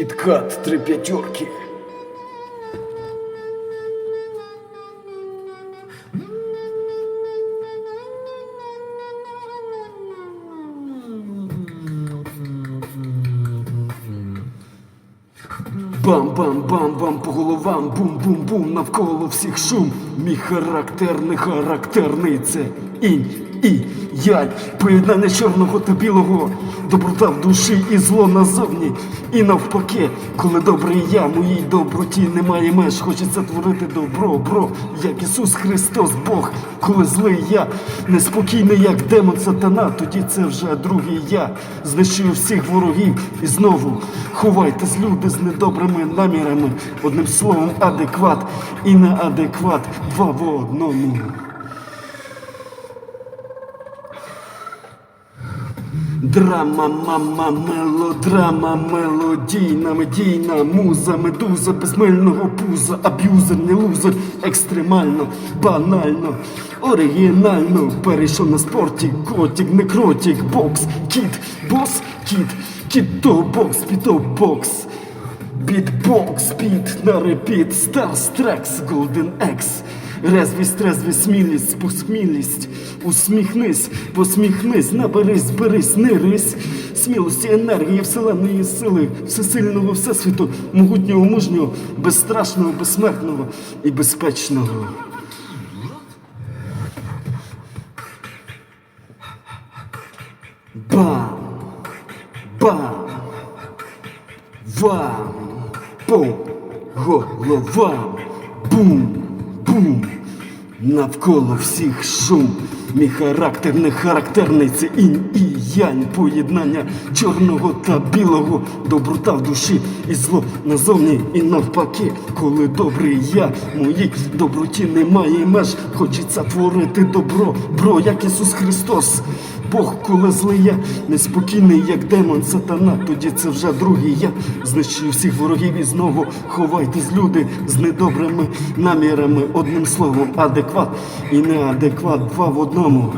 Кіткат три п'ятерки. Бам-бам-бам-бам по головам, бум-бум-бум, навколо всіх шум. Мій характер не характерний, це інь і янь, поєднання чорного та білого, доброта в душі і зло назовні. І навпаки, коли добрий я, моїй доброті немає меж, хочеться творити добро, бро, як Ісус Христос, Бог, коли злий я, неспокійний, як демон сатана, тоді це вже другий я. Знищую всіх ворогів і знову ховайтесь, люди з недобрими намірами. Одним словом, адекват і неадекват два в одному. Драма, мама, мелодрама, мелодійна, медійна, муза, медуза, безмильного пуза, аб'юзер, не лузер, екстремально, банально, оригінально, перейшов на спорті, котик, некротик, бокс, кіт, бос, кіт, кіто, бокс, піто, бокс. Бітбокс, біт на репіт, Старстрекс, Голден Екс. Резвість, трезвість, смілість, посмілість. Усміхнись, посміхнись, наберись, зберись, не рись. Смілості, енергії, вселенної сили, всесильного всесвіту, могутнього, мужнього, безстрашного, безсмертного і безпечного. Бам! Бам! Вам по голова, бум, бум, навколо всіх шум. Мій характер не характерний, це інь і янь, поєднання чорного та білого, доброта в душі і зло назовні і навпаки, коли добрий я, моїй доброті немає меж, хочеться творити добро, бро, як Ісус Христос. Бог, коли злий я, неспокійний, як демон сатана, тоді це вже другий я. Знищую всіх ворогів і знову ховайтесь, люди з недобрими намірами. Одним словом, адекват і неадекват два в одному.